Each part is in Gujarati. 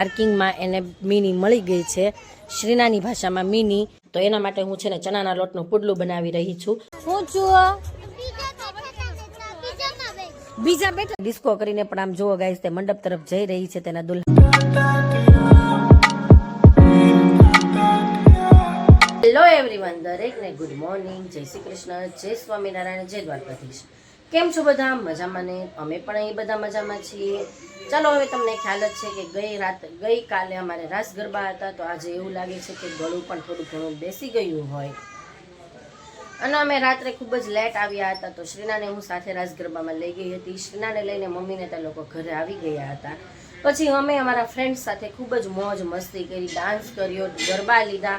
પાર્કિંગમાં એને મીની મળી ગઈ છે. શ્રીનાની ભાષામાં મીની. તો એના માટે હું છે ને ચણાના લોટનું પુડલું બનાવી રહી છું. હું છું બીજા બેઠા. ડિસ્કો કરીને પણ આમ જુઓ ગાઈસ, તે મંડપ તરફ જઈ રહી છે તેના દુલ્હન. હેલો એવરીવન દરેકને ગુડ મોર્નિંગ જય શ્રી કૃષ્ણ, જય સ્વામિનારાયણ, જય દ્વારકાધીશ. કેમ છો બધા? મજામાં ને? અમે પણ અહીં બધા મજામાં છીએ. ચાલો, હવે તમને ખ્યાલ જ છે કે ગઈ રાત, ગઈ કાલે અમારે રાસ ગરબા હતા, તો આજે એવું લાગે છે કે ગળું પણ થોડું ઘણું બેસી ગયું હોય. અને અમે રાત્રે ખૂબ જ લેટ આવ્યા હતા, તો શ્રીનાને હું સાથે રાસ ગરબામાં લઈ ગઈ હતી. શ્રીનાને લઈને મમ્મીને ત્યાં લોકો ઘરે આવી ગયા હતા. પછી અમે અમારા ફ્રેન્ડ્સ સાથે ખૂબ જ મોજ મસ્તી કરી ડાન્સ કર્યો, ગરબા લીધા.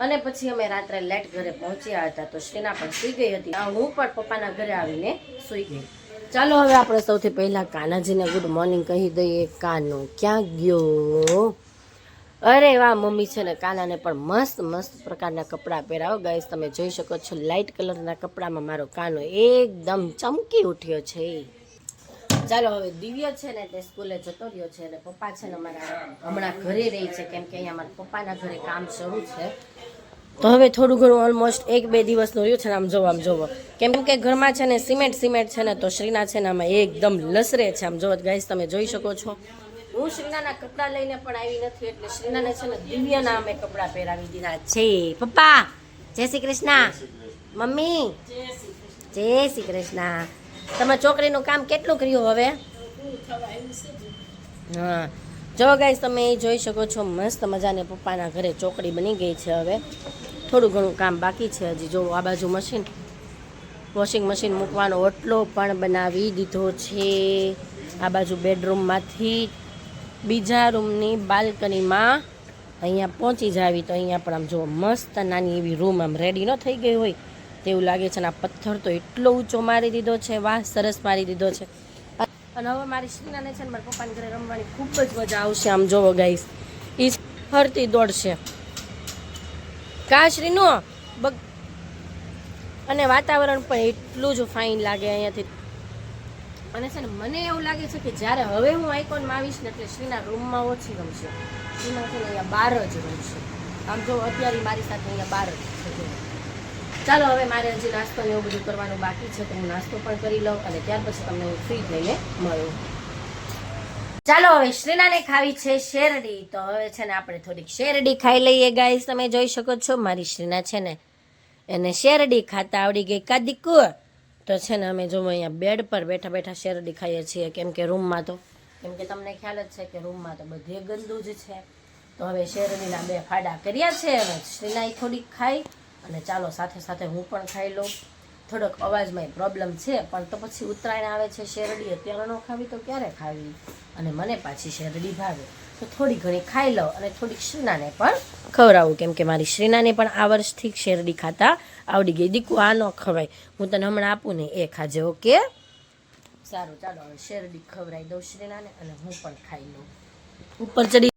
અને પછી અમે રાત્રે લેટ ઘરે પહોંચ્યા હતા, તો શ્રીના પણ સૂઈ ગઈ હતી. હું પણ પપ્પાના ઘરે આવીને સૂઈ ગઈ. ચાલો હવે આપણે સૌથી પહેલા કાનાજીને ગુડ મોર્નિંગ કહી દઈએ. કાનો, ક્યાં ગયો? અરે વાહ, મમ્મી છે ને કાનાને પણ મસ્ત મસ્ત પ્રકારના કપડાં પહેરાવો ગાઈસ તમે જોઈ શકો છો લાઇટ કલરના કપડામાં મારો કાનો એકદમ ચમકી ઉઠ્યો છે. ચાલો હવે દિવ્ય છે ને તે સ્કૂલે જતો રહ્યો છે અને પપ્પા છે ને મારા હમણાં ઘરે રહી છે. કેમ કે અહીંયા મારા પપ્પાના ઘરે કામ શરૂ છે. તો હવે થોડું ઘણું ઓલમોસ્ટ એક બે દિવસનું રહ્યું છે ને આમ જોવો આમ જોવો. કેમ કે ઘરમાં છે ને સિમેન્ટ સિમેન્ટ છે ને તો શ્રીના છે ને આમાં એકદમ લસરે છે. આમ જોવો ગાઈસ તમે જોઈ શકો છો. હું શ્રીનાના કપડાં લઈને પણ આવી નથી, એટલે શ્રીનાને છે ને દિવ્યના અમે કપડાં પહેરાવી દીધા છે. પપ્પા, જય શ્રી કૃષ્ણ. મમ્મી, જય શ્રી કૃષ્ણ. તમે છોકરીનું કામ કેટલું કર્યું હવે? હા. જો ગાઈસ, તમે એ જોઈ શકો છો, મસ્ત મજાને પપ્પાના ઘરે ચોકડી બની ગઈ છે હવે. થોડું ઘણું કામ બાકી છે હજી. જો આ બાજુ મશીન, વોશિંગ મશીન મૂકવાનો ઓટલો પણ બનાવી દીધો છે. આ બાજુ બેડરૂમમાંથી બીજા રૂમની બાલ્કનીમાં અહીંયા પહોંચી જાવી તો અહીંયા પણ આમ જો મસ્ત નાની એવી રૂમ આમ રેડી ન થઈ ગઈ હોય તેવું લાગે છે. અને આ પથ્થર તો એટલો ઊંચો મારી દીધો છે. વાહ, સરસ મારી દીધો છે. અને હવે મારી શ્રીનાને છે ને મારા પપ્પાના ઘરે રમવાની ખૂબ જ મજા આવશે. આમ જોવો ગાઈશ એ ફરતી દોડશે. કા શ્રીનો બગ અને વાતાવરણ પણ એટલું જ ફાઇન લાગે અહીંયાથી. અને છે ને મને એવું લાગે છે કે જ્યારે હવે હું આઇકોનમાં આવીશ ને એટલે શ્રીના રૂમમાં ઓછી રમશે. શ્રીના છે ને અહીંયા બહાર જ રમશે. આમ જો અત્યારે મારી સાથે અહીંયા બહાર જો. ચાલો, હવે મારે હજી નાસ્તો ને એવું બધું કરવાનું બાકી છે, તો હું નાસ્તો પણ કરી લઉં અને ત્યાર પછી તમને હું ફ્રી થઈને મળું. ચાલો, હવે શ્રીનાને ખાવી છે શેરડી. તો હવે છે ને આપણે થોડીક શેરડી ખાઈ લઈએ ગાઈસ તમે જોઈ શકો છો, મારી શ્રીના છે ને, એને શેરડી ખાતા આવડી ગઈ કાદીકુ તો છે ને અમે જો અહીંયા બેડ પર બેઠા બેઠા શેરડી ખાઈએ છીએ, કેમ કે રૂમમાં તો. કેમ કે તમને ખ્યાલ જ છે કે રૂમમાં તો બધે ગંદુ જ છે. તો હવે શેરડીના બે ફાડા કર્યા છે હવે શ્રીનાએ થોડીક ખાઈ. અને ચાલો સાથે સાથે હું પણ ખાઈ લઉં. થોડોક અવાજમાં પ્રોબ્લેમ છે, પણ તો પછી ઉત્તરાયણ આવે છે, શેરડી, અત્યારે ન ખાવી તો ક્યારે ખાવી? અને મને પાછી શેરડી ભાવે. તો થોડી ઘણી ખાઈ લઉં અને થોડીક શ્રીનાને પણ ખવડાવું, કેમ કે મારી શ્રીનાને પણ આ વર્ષથી શેરડી ખાતા આવડી ગઈ. દીકુ, આ ન ખવાય. હું તને હમણાં આપું ને એ ખાજે ઓકે? સારું, ચાલો, હવે શેરડી ખવડાવી દઉં શ્રીનાને અને હું પણ ખાઈ લઉં. ઉપર ચડી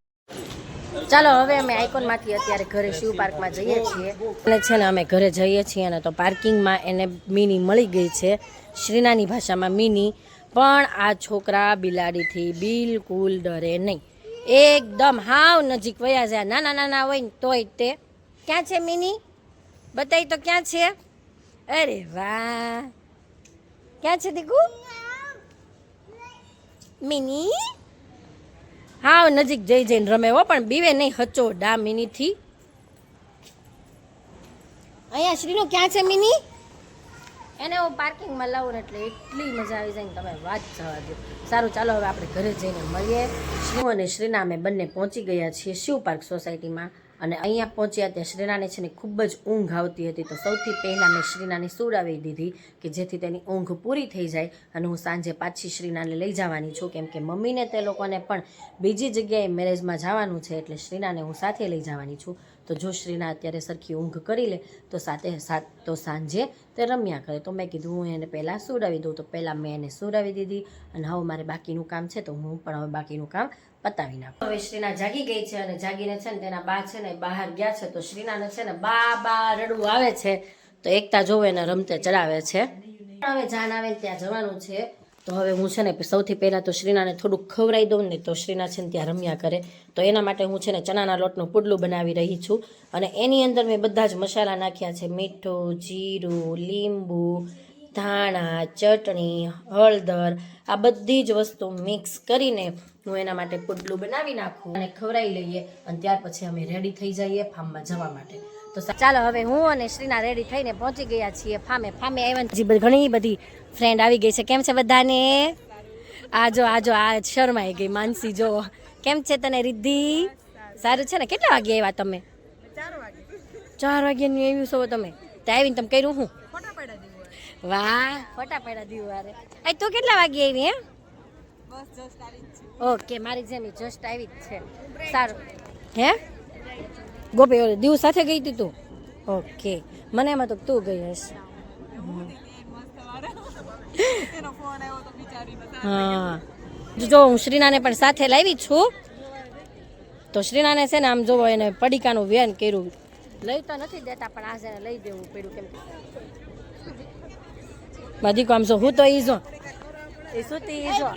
ચાલો, હવે અમે આઇકોનમાંથી અત્યારે ઘરે શિવ પાર્કમાં જઈએ છીએ. અને છે ને, અમે ઘરે જઈએ છીએ અને તો પાર્કિંગમાં એને મિની મળી ગઈ છે. શ્રીનાની ભાષામાં મિની, પણ આ છોકરા બિલાડીથી બિલકુલ ડરે નહીં. એકદમ હાવ નજીક વયા જાય. નાના નાના હોય ને તોય તે. ક્યાં છે મિની? બતાવી તો ક્યાં છે? અરે વાહ. ક્યાં છે દીકુ? મિની? હાવ નજીક જઈ જઈને રમે હો, પણ બીવે નહીં હચો ડા મિનીથી અહીંયા શ્રીનું ક્યાં છે મિની? એને હું પાર્કિંગમાં લાવું ને એટલે એટલી મજા આવી જાય ને તમે વાત જવા દો. સારું, ચાલો હવે આપણે ઘરે જઈને મળીએ. શિવ અને શ્રીના અમે બંને પહોંચી ગયા છીએ શિવ પાર્ક સોસાયટીમાં. અને અહીંયા પહોંચ્યા ત્યાં શ્રીનાને છે ને ખૂબ જ ઊંઘ આવતી હતી. તો સૌથી પહેલાં મેં શ્રીનાને સુડાવી દીધી કે જેથી તેની ઊંઘ પૂરી થઈ જાય અને હું સાંજે પાછી શ્રીનાને લઈ જવાની છું. કેમ કે મમ્મીને તે લોકોને પણ બીજી જગ્યાએ મેરેજમાં જવાનું છે એટલે શ્રીનાને હું સાથે લઈ જવાની છું. તો જો શ્રીના અત્યારે સરખી ઊંઘ કરી લે, તો સાથે સાત તો સાંજે તે રમ્યા કરે. તો મેં કીધું, હું એને પહેલાં સુડાવી દઉં. તો પહેલાં મેં એને સુડાવી દીધી અને હવે મારે બાકીનું કામ છે, તો હું પણ હવે બાકીનું કામ પતાવી નાખું. હવે શ્રીના જાગી ગઈ છે અને જાગીને છે ને તેના બા છે ને બહાર ગયા છે, તો શ્રીનાને છે ને બા બા રડવું આવે છે. તો એકતા જોવે એને રમતે ચડાવે છે. હવે જાન આવે ત્યાં જવાનું છે. તો હવે હું છે ને સૌથી પહેલાં તો શ્રીનાને થોડુંક ખવડાવી દઉં ને તો શ્રીના છે ને ત્યાં રમ્યા કરે. તો એના માટે હું છે ને ચણાના લોટનું પુડલું બનાવી રહી છું. અને એની અંદર મેં બધા જ મસાલા નાખ્યા છે. મીઠું, જીરું, લીંબુ, ધાણા, ચટણી, હળદર, આ બધી જ વસ્તુ મિક્સ કરીને હું એના માટે પુડલું બનાવી નાખું અને ખવડાવી લઈએ અને ત્યાર પછી અમે રેડી થઈ જઈએ ફાર્મમાં જવા માટે. તો ચાલો હવે હું અને શ્રીના રેડી થઈને પહોંચી ગયા છીએ ફામે. ફામે આવ્યા ઘણી બધી ફ્રેન્ડ આવી ગઈ છે. કેમ છે બધાને? આજો આજો આ શરમાઈ ગઈ માનસી જો. કેમ છે તને રિદ્ધિ? સારું છે ને? કેટલા વાગે આવ્યા તમે? ચાર વાગ્યાનું આવ્યું છો તમે. ત્યાં આવીને તમે કર્યું હું? વાહ ફોટા પડ્યા દીવું વારે આ તું કેટલા વાગે આવી હે ઓકે મારી જેમ જસ્ટ આવી જ છે. સારું. હે? ગોપી દીવ સાથે ગઈ હતી તું? ઓકે. મને એમાં તો તું ગઈ હશ. હા. જો હું શ્રીનાને પણ સાથે લાવી છું તો શ્રીનાને છે ને આમ જોવો એને પડીકાનું વેન કર્યું. લઈ તો નથી દેતા પણ આ છે લઈ દેવું પડ્યું કેમ બધી આમ છો હું તો ઈ જો. એ સુતી ઈ જો.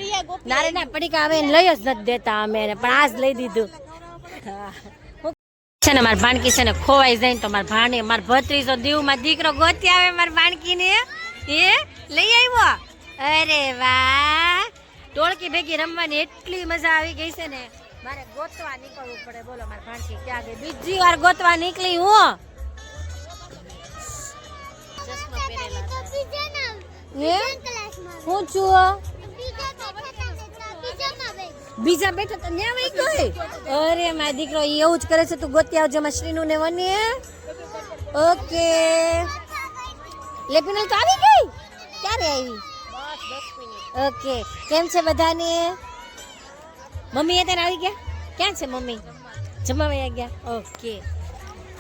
ના ના પડીકા આવે લઈ જ નથી દેતા અમે એને પણ આજ લઈ દીધું. હા. છે ને મારી ભાણકી છે ને ખોવાઈ જાય ને તો મારા ભાણે મારા દીવ દીવમાં દીકરો ગોતી આવે મારી ભાણકીને. એ લઈ આવ્યો. અરે વાહ. ટોળકી ભેગી રમવાની એટલી મજા આવી ગઈ છે ને. મારે ગોતવા નીકળવું પડે. બોલો મારી ભાણકી ક્યાં ગઈ? બીજી વાર ગોતવા નીકળી. હે. હું? છું બીજા બેઠા તો ન્યા વહી ગઈ અરે, મારા દીકરો એવું જ કરે છે, તું ગોતી આવજો મશરીનું શ્રીનું ને વને ઓકે. લેપિનલ તો આવી ગઈ? ક્યારે આવી? ઓકે. કેમ છે બધાને? મમ્મી એ તને આવી ગયા? ક્યાં છે મમ્મી? જમવા વયા ગયા? ઓકે.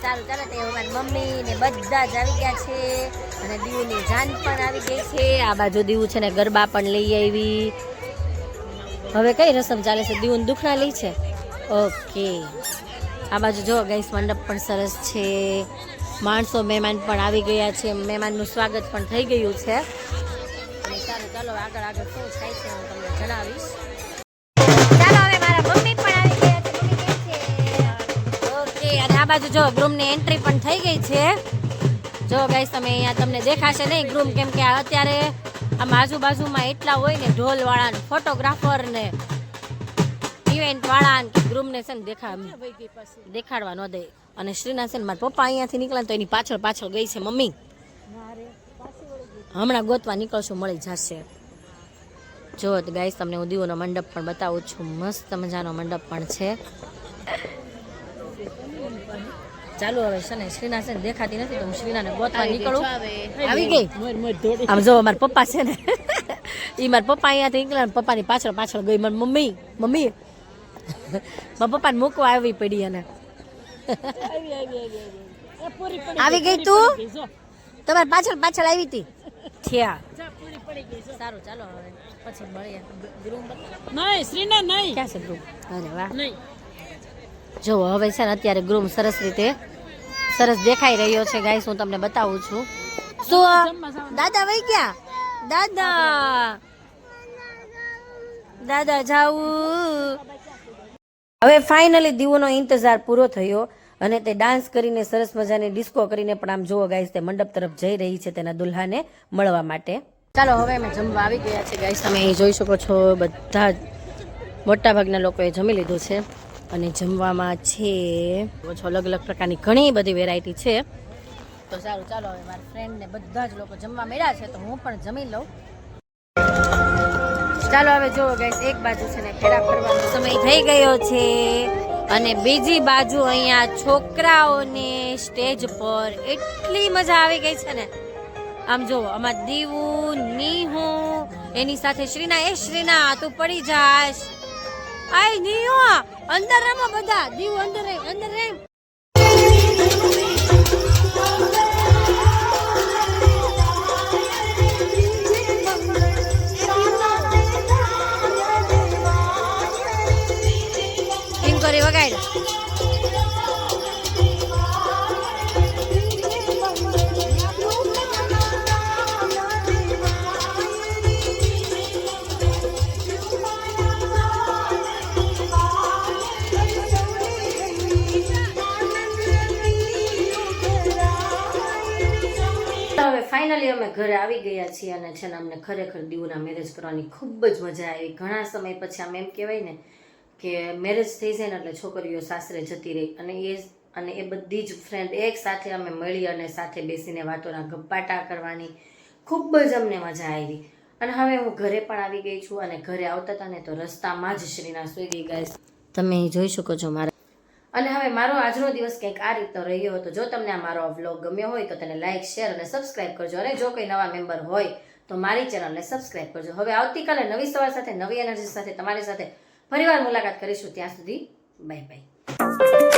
ચાલો ચાલો તે અમારી મમ્મી ને બધા જ આવી ગયા છે. અને દીવની જાન પણ આવી ગઈ છે. આ બાજુ દીવું છે ને ગરબા પણ લઈ આવી. હવે કઈ રસમ ચાલે છે? દીવન દુખણા લઈ છે? ઓકે. આ બાજુ જો ગઈસ મંડપ પણ સરસ છે. માણસો, મહેમાન પણ આવી ગયા છે. મહેમાનનું સ્વાગત પણ થઈ ગયું છે. ચાલો આગળ આગળ શું થાય છે હું તમને જણાવીશ. હવે મારા ઓકે, અને આ બાજુ જો ગ્રૂમની એન્ટ્રી પણ થઈ ગઈ છે. જો ગાઈસ તમે અહીંયા તમને દેખાશે નહીં. ગ્રૂમ કેમ કે અત્યારે આમ આજુબાજુમાં એટલા હોય ને ઢોલ વાળા ને ફોટોગ્રાફર ને ઇવેન્ટ વાળા ને ગ્રૂમ ને છે ને દેખા દેખાડવા ન દે. અને શ્રીના છે ને મારા પપ્પા અહીંયાથી નીકળ્યા તો એની પાછળ પાછળ ગઈ છે મમ્મી. હમણાં ગોતવા નીકળશું મળી જશે. જો ગાઈસ તમને હું દીવોનો મંડપ પણ બતાવું છું. મસ્ત મજાનો મંડપ પણ છે. ચાલુ હવે છે ને શ્રીના છે ને દેખાતી નથી તો હું શ્રીનાને ગોતવા નીકળું. આવી ગઈ? આમ જો મારા પપ્પા છે ને એ મારા પપ્પા અહીંયાથી નીકળ્યા ને પપ્પાની પાછળ પાછળ ગઈ. મારી મમ્મી મમ્મી. મારા પપ્પાને મૂકવા આવી પડી અને આવી ગઈ તું? તમારી પાછળ પાછળ આવી હતી? થયા. સારું ચાલો હવે. પછી મળીએ. નહીં શ્રીના નહીં. ક્યાં છે ગ્રુપ અરે વાહ. નહીં. જો હવે છે ને અત્યારે ગ્રુમ સરસ રીતે સરસ દેખાઈ રહ્યો છે ગાઈસ હું તમને બતાવું છું. શું દાદા વઈ ગયા? દાદા! દાદા જાવું હવે ફાઇનલી દીવોનો ઇંતજાર પૂરો થયો અને તે ડાન્સ કરીને સરસ મજાની ડિસ્કો કરીને પણ આમ જુઓ ગાઈસ તે મંડપ તરફ જઈ રહી છે તેના દુલ્હાને મળવા માટે. ચાલો, હવે અમે જમવા આવી ગયા છે ગાઈસ તમે અહીં જોઈ શકો છો, બધા જ મોટા લોકોએ જમી લીધું છે. અને જમવામાં છે અલગ અલગ પ્રકારની ઘણી બધી વેરાયટી છે. તો સારું, ચાલો હવે મારા ફ્રેન્ડ ને બધા જ લોકો જમવા મળ્યા છે, તો હું પણ જમી લઉં. ચાલો હવે જુઓ ગાઈસ એક બાજુ છે ને ફેરા ફરવાનો સમય થઈ ગયો છે અને બીજી બાજુ અહીંયા છોકરાઓને સ્ટેજ પર એટલી મજા આવી ગઈ છે ને. આમ જો આમાં દીવુ, નીહુ, એની સાથે શ્રીના, એ શ્રીના, તું પડી જાશ. આય, નીહુ અંદર રમો બધા. દીવ અંદર રહે અંદર રહે. ઘરે આવી ગયા છીએ અને છે ને અમને ખરેખર દીવના મેરેજ કરવાની ખૂબ જ મજા આવી. ઘણા સમય પછી આમ એમ કહેવાય ને કે મેરેજ થઈ જાય ને એટલે છોકરીઓ સાસરે જતી રહી અને એ અને એ બધી જ ફ્રેન્ડ એક સાથે અમે મળી અને સાથે બેસીને વાતોના ગપ્પાટા કરવાની ખૂબ જ અમને મજા આવી. અને હવે હું ઘરે પણ આવી ગઈ છું અને ઘરે આવતા હતા ને તો રસ્તામાં જ શ્રીના સુઈ ગઈ ગાઈસ તમે જોઈ શકો છો મારા અને હવે મારો આજનો દિવસ કંઈક આ રીતનો રહ્યો હતો. જો તમને આ મારો વ્લોગ ગમ્યો હોય તો તેને લાઇક શેર અને સબસ્ક્રાઇબ કરજો. અને જો કોઈ નવા મેમ્બર હોય તો મારી ચેનલને સબસ્ક્રાઇબ કરજો. હવે આવતીકાલે નવી સવાર સાથે, નવી એનર્જી સાથે તમારી સાથે ફરીવાર મુલાકાત કરીશું. ત્યાં સુધી બાય બાય